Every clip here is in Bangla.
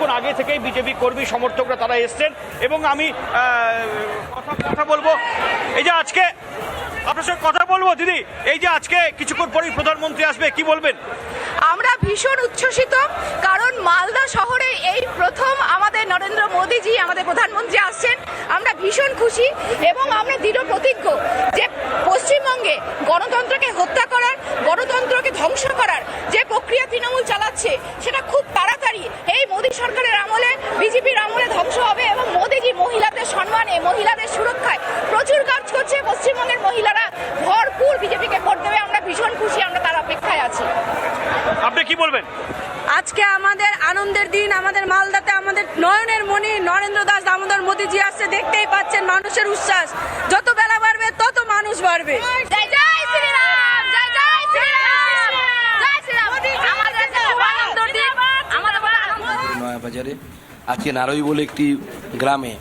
কিছুক্ষণ আগে থেকেই বিজেপি কর্মী সমর্থকরা তারা এসছেন এবং আমি কথা বলব। এই যে আজকে আপনার সঙ্গে কথা বলব, দিদি? এই যে আজকে কিছুক্ষণ পরেই প্রধানমন্ত্রী আসবে, কি বলবেন? আমরা ভীষণ উচ্ছ্বসিত, কারণ মালদা শহরে এই প্রথম আমাদের নরেন্দ্র মোদীজি, আমাদের প্রধানমন্ত্রী আসছেন। আমরা ভীষণ খুশি এবং আমরা দৃঢ় প্রতিজ্ঞ। বিজেপির আমলে ধ্বংস হবে এবং মোদীজি মহিলাদের সম্মানে মহিলাদের সুরক্ষায় প্রচুর কাজ করছে। পশ্চিমবঙ্গের মহিলারা ভরপুর বিজেপিকে ভোট দেবে। আমরা ভীষণ খুশি আমরা তার অপেক্ষায় আছি। আপনি কি বলবেন? আজকে আমাদের আনন্দের দিন আমাদের মালদাতে আমাদের নয়নের মণি নরেন্দ্র দাস দামোদর মোদীজি আসছে। দেখতেই পাচ্ছেন মানুষের উচ্ছ্বাস। যত বেলা বাড়বে তত মানুষ বাড়বে। নয়াবাজারে আজকে নারই বলে একটি গ্রামে,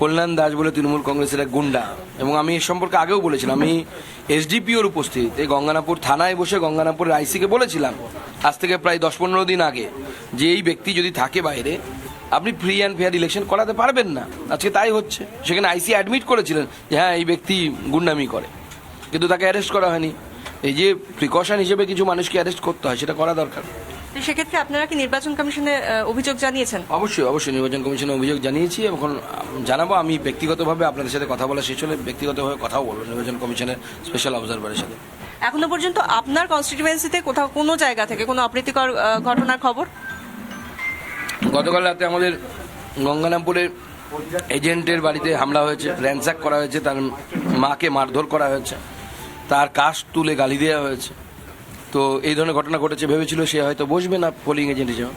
কল্যাণ দাস বলে তৃণমূল কংগ্রেসের এক গুন্ডা, এবং আমি এ সম্পর্কে আগেও বলেছিলাম, আমি এসডিপিওর উপস্থিত এই গঙ্গানাপুর থানায় বসে গঙ্গানাপুর আইসিকে বলেছিলাম, আজ থেকে প্রায় দশ পনেরো দিন আগে, যে এই ব্যক্তি যদি থাকে বাইরে, আপনি ফ্রি অ্যান্ড ফেয়ার ইলেকশন করাতে পারবেন না। আজকে তাই হচ্ছে। সেখানে আইসি অ্যাডমিট করেছিলেন যে হ্যাঁ এই ব্যক্তি গুন্ডামি করে, কিন্তু তাকে অ্যারেস্ট করা হয়নি। এই যে প্রিকশন হিসেবে কিছু মানুষকে অ্যারেস্ট করতে হয়, সেটা করা দরকার। তো সেক্ষেত্রে আপনারা কি নির্বাচন কমিশনে অভিযোগ জানিয়েছেন? অবশ্যই অবশ্যই নির্বাচন কমিশনে অভিযোগ জানিয়েছি এখন জানাব। আমি ব্যক্তিগতভাবে আপনাদের সাথে কথা বলা শেষ হলে ব্যক্তিগতভাবে কথাও বলব নির্বাচন কমিশনের স্পেশাল অবজারভারের সাথে। এখনও পর্যন্ত আপনার কনস্টিটিউয়েন্সিতে কোথাও কোনো জায়গা থেকে কোনো অপ্রীতিকর ঘটনার খবর? গতকাল রাতে আমাদের গঙ্গারামপুরের এজেন্টের বাড়িতে হামলা হয়েছে র্যানস্যাক করা হয়েছে তার মাকে মারধর করা হয়েছে তার কাশ তুলে গালি দেওয়া হয়েছে। তো এই ধরনের ঘটনা ঘটেছে ভেবেছিল সে হয়তো বসবে না পোলিং এজেন্ট হিসেবে।